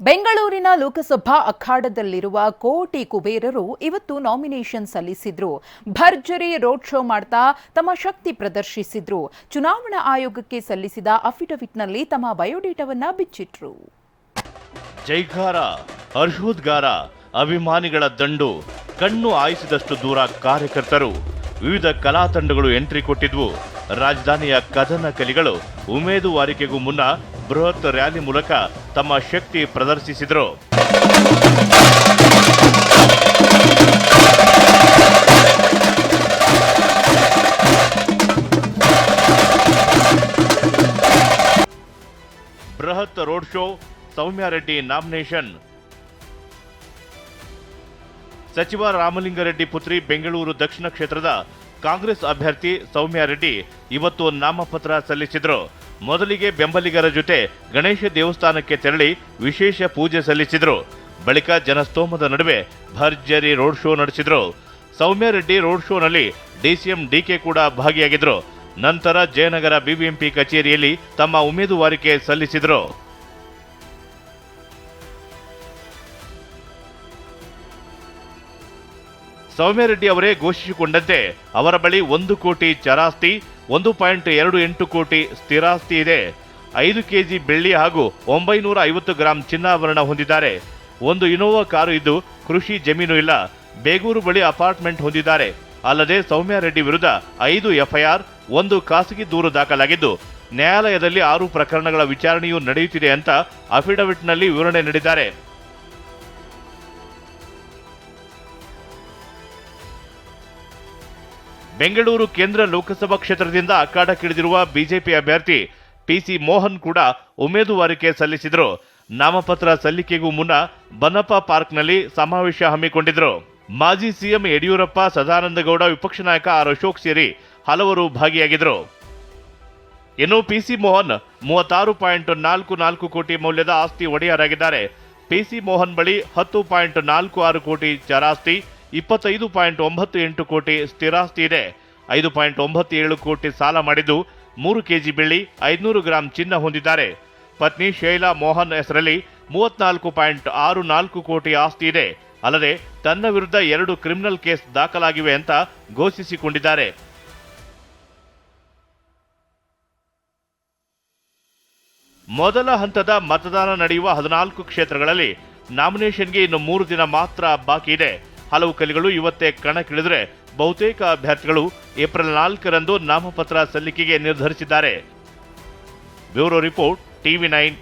ಬೆಂಗಳೂರಿನ ಲೋಕಸಭಾ ಅಖಾಡದಲ್ಲಿರುವ ಕೋಟಿ ಕುಬೇರರು ಇವತ್ತು ನಾಮಿನೇಷನ್ ಸಲ್ಲಿಸಿದ್ರು. ಭರ್ಜರಿ ರೋಡ್ ಶೋ ಮಾಡ್ತಾ ತಮ್ಮ ಶಕ್ತಿ ಪ್ರದರ್ಶಿಸಿದ್ರು. ಚುನಾವಣಾ ಆಯೋಗಕ್ಕೆ ಸಲ್ಲಿಸಿದ ಅಫಿಡವಿಟ್ನಲ್ಲಿ ತಮ್ಮ ಬಯೋಡೇಟಾವನ್ನ ಬಿಚ್ಚಿಟ್ರು. ಜೈಕಾರ ಹರ್ಷೋದ್ಗಾರ ಅಭಿಮಾನಿಗಳ ದಂಡು, ಕಣ್ಣು ಆಯಿಸಿದಷ್ಟು ದೂರ ಕಾರ್ಯಕರ್ತರು. ವಿವಿಧ ಕಲಾ ತಂಡಗಳು ಎಂಟ್ರಿ ಕೊಟ್ಟಿದ್ವು. ರಾಜಧಾನಿಯ ಕದನ ಕಲಿಗಳು ಉಮೇದುವಾರಿಕೆಗೂ ಮುನ್ನ ಬೃಹತ್ ರ್ಯಾಲಿ ಮೂಲಕ ತಮ್ಮ ಶಕ್ತಿ ಪ್ರದರ್ಶಿಸಿದರು. ಬೃಹತ್ road show, Soumya Reddy nomination. ಸಚಿವ ರಾಮಲಿಂಗಾರೆಡ್ಡಿ ಪುತ್ರಿ, ಬೆಂಗಳೂರು ದಕ್ಷಿಣ ಕ್ಷೇತ್ರದ ಕಾಂಗ್ರೆಸ್ ಅಭ್ಯರ್ಥಿ ಸೌಮ್ಯ ರೆಡ್ಡಿ ಇವತ್ತು ನಾಮಪತ್ರ ಸಲ್ಲಿಸಿದ್ರು. ಮೊದಲಿಗೆ ಬೆಂಬಲಿಗರ ಜೊತೆ ಗಣೇಶ ದೇವಸ್ಥಾನಕ್ಕೆ ತೆರಳಿ ವಿಶೇಷ ಪೂಜೆ ಸಲ್ಲಿಸಿದರು. ಬಳಿಕ ಜನಸ್ತೋಮದ ನಡುವೆ ಭರ್ಜರಿ ರೋಡ್ ಶೋ ನಡೆಸಿದರು. ಸೌಮ್ಯ ರೆಡ್ಡಿ ರೋಡ್ ಶೋನಲ್ಲಿ ಡಿಸಿಎಂ ಡಿಕೆ ಕೂಡ ಭಾಗಿಯಾಗಿದ್ದರು ನಂತರ ಜಯನಗರ ಬಿಬಿಎಂಪಿ ಕಚೇರಿಯಲ್ಲಿ ತಮ್ಮ ಉಮೇದುವಾರಿಕೆ ಸಲ್ಲಿಸಿದ್ರು. ಸೌಮ್ಯರೆಡ್ಡಿ ಅವರೇ ಘೋಷಿಸಿಕೊಂಡಂತೆ ಅವರ ಬಳಿ ಒಂದು ಕೋಟಿ ಚರಾಸ್ತಿ, ಒಂದು ಪಾಯಿಂಟ್ ಎರಡು ಎಂಟು ಕೋಟಿ ಸ್ಥಿರಾಸ್ತಿ ಇದೆ. ಐದು ಕೆಜಿ ಬೆಳ್ಳಿ ಹಾಗೂ ಒಂಬೈನೂರ ಐವತ್ತು ಗ್ರಾಂ ಚಿನ್ನಾಭರಣ ಹೊಂದಿದ್ದಾರೆ. ಒಂದು ಇನೋವಾ ಕಾರು ಇದ್ದು ಕೃಷಿ ಜಮೀನು ಇಲ್ಲ. ಬೇಗೂರು ಬಳಿ ಅಪಾರ್ಟ್ಮೆಂಟ್ ಹೊಂದಿದ್ದಾರೆ. ಅಲ್ಲದೆ ಸೌಮ್ಯ ರೆಡ್ಡಿ ವಿರುದ್ಧ ಐದು ಎಫ್ಐಆರ್, ಒಂದು ಖಾಸಗಿ ದೂರು ದಾಖಲಾಗಿದ್ದು, ನ್ಯಾಯಾಲಯದಲ್ಲಿ ಆರು ಪ್ರಕರಣಗಳ ವಿಚಾರಣೆಯೂ ನಡೆಯುತ್ತಿದೆ ಅಂತ ಅಫಿಡವಿಟ್ನಲ್ಲಿ ವಿವರಣೆ ನೀಡಿದ್ದಾರೆ. ಬೆಂಗಳೂರು ಕೇಂದ್ರ ಲೋಕಸಭಾ ಕ್ಷೇತ್ರದಿಂದ ಅಖಾಡಕ್ಕಿಳಿದಿರುವ ಬಿಜೆಪಿ ಅಭ್ಯರ್ಥಿ ಪಿಸಿ ಮೋಹನ್ ಕೂಡ ಉಮೇದುವಾರಿಕೆ ಸಲ್ಲಿಸಿದರು. ನಾಮಪತ್ರ ಸಲ್ಲಿಕೆಗೂ ಮುನ್ನ ಬನ್ನಪ್ಪ ಪಾರ್ಕ್ನಲ್ಲಿ ಸಮಾವೇಶ ಹಮ್ಮಿಕೊಂಡಿದ್ದರು ಮಾಜಿ ಸಿಎಂ ಯಡಿಯೂರಪ್ಪ, ಸದಾನಂದಗೌಡ, ವಿಪಕ್ಷ ನಾಯಕ ಆರ್ ಅಶೋಕ್ ಸೇರಿ ಹಲವರು ಭಾಗಿಯಾಗಿದ್ರು. ಇನ್ನು ಪಿಸಿ ಮೋಹನ್ ಮೂವತ್ತಾರು ಪಾಯಿಂಟ್ ನಾಲ್ಕು ನಾಲ್ಕು ಕೋಟಿ ಮೌಲ್ಯದ ಆಸ್ತಿ ಒಡೆಯರಾಗಿದ್ದಾರೆ. ಪಿಸಿ ಮೋಹನ್ ಬಳಿ ಹತ್ತು ಪಾಯಿಂಟ್ ನಾಲ್ಕು ಆರು ಕೋಟಿ ಚರಾಸ್ತಿ ಇಪ್ಪತ್ತೈದು ಪಾಯಿಂಟ್ ಒಂಬತ್ತು ಎಂಟು ಕೋಟಿ ಸ್ಥಿರಾಸ್ತಿ ಇದೆ. ಐದು ಪಾಯಿಂಟ್ ಒಂಬತ್ತು ಏಳು ಕೋಟಿ ಸಾಲ ಮಾಡಿದ್ದು ಮೂರು ಕೆಜಿ ಬೆಳ್ಳಿ, ಐದುನೂರು ಗ್ರಾಂ ಚಿನ್ನ ಹೊಂದಿದ್ದಾರೆ. ಪತ್ನಿ ಶೈಲಾ ಮೋಹನ್ ಹೆಸರಲ್ಲಿ ಮೂವತ್ನಾಲ್ಕು ಪಾಯಿಂಟ್ ಆರು ನಾಲ್ಕು ಕೋಟಿ ಆಸ್ತಿ ಇದೆ. ಅಲ್ಲದೆ ತನ್ನ ವಿರುದ್ಧ ಎರಡು ಕ್ರಿಮಿನಲ್ ಕೇಸ್ ದಾಖಲಾಗಿವೆ ಅಂತ ಘೋಷಿಸಿಕೊಂಡಿದ್ದಾರೆ. ಮೊದಲ ಹಂತದ ಮತದಾನ ನಡೆಯುವ ಹದಿನಾಲ್ಕು ಕ್ಷೇತ್ರಗಳಲ್ಲಿ ನಾಮಿನೇಷನ್ಗೆ ಇನ್ನು ಮೂರು ದಿನ ಮಾತ್ರ ಬಾಕಿ ಇದೆ. ಹಲವು ಕಲಿಗಳು ಇವತ್ತೇ ಕಣಕ್ಕಿಳಿದರೆ ಬಹುತೇಕ ಅಭ್ಯರ್ಥಿಗಳು ಏಪ್ರಿಲ್ ನಾಲ್ಕರಂದು ನಾಮಪತ್ರ ಸಲ್ಲಿಕೆಗೆ ನಿರ್ಧರಿಸಿದ್ದಾರೆ. Bureau report, TV nine.